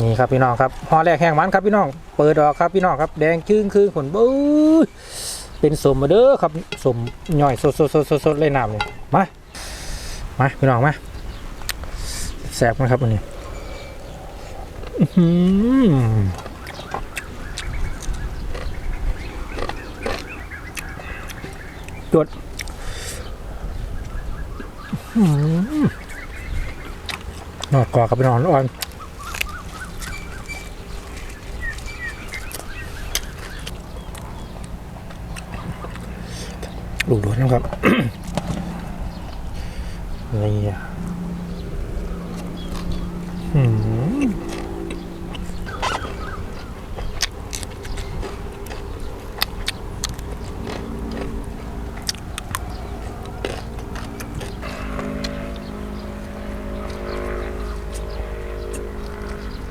นี่ครับพี่น้องครับห่อแรกแห้งหวานครับพี่น้อง เปิดออกครับพี่น้องครับ แดงจึ้งคือขนบื้อเป็นสมมาเด้อครับสมย่อยสดสดสดสดสดเลยน้ำเลยมา มาพี่น้องมาแสบนะครับวันนี้จดอื้อหือนอกกรอบกับพี่น้องอ่อน ลูกหลวนนะครับนี่อะอืม